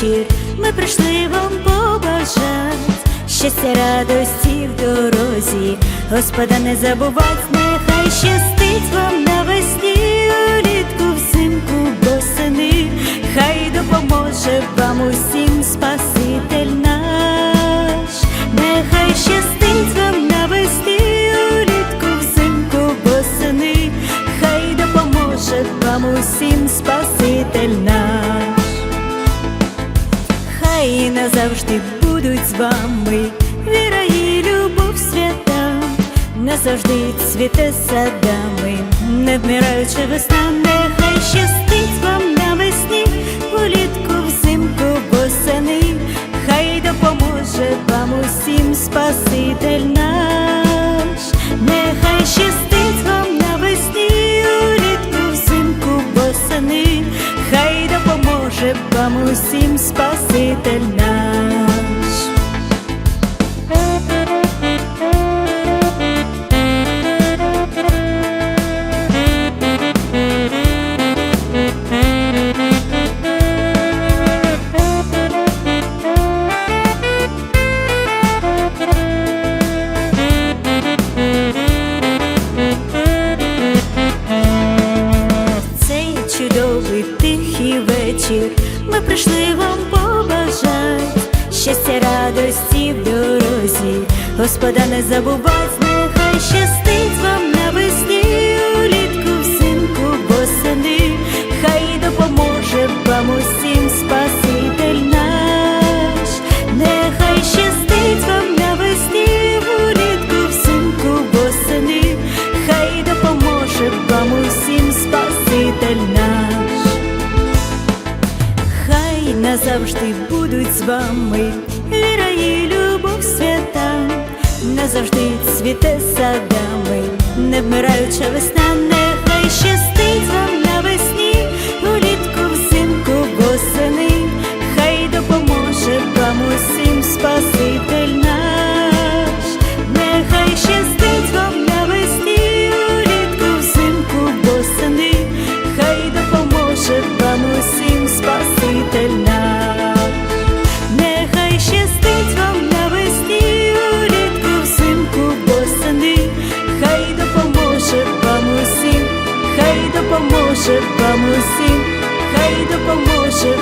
вечір, ми прийшли вам побажать щастя, радості в дорозі, Господа не забувать, нехай щастить вам навесні, улітку, взимку, восени, хай допоможе вам усім Спаситель наш, нехай щастить вам навесні, улітку, взимку, восени, хай допоможе вам усім Спаситель наш хай назавжди будуть з вами. Віра і любов свята, назавжди цвіте садами, не вмираюча весна, нехай щастить вам навесні, улітку, взимку, восени, хай допоможе вам усім Спаситель наш, нехай щастить вам усім Спаситель наш. Цей чудовий тихий вечір ми прийшли вам побажать. Щастя, радості в дорозі, Господа не забувать, нехай щастить назавжди будуть з вами. Віра і любов свята, назавжди цвіте садами, не вмираюча весна, нехай щастить допоможе вам усім, хай допоможе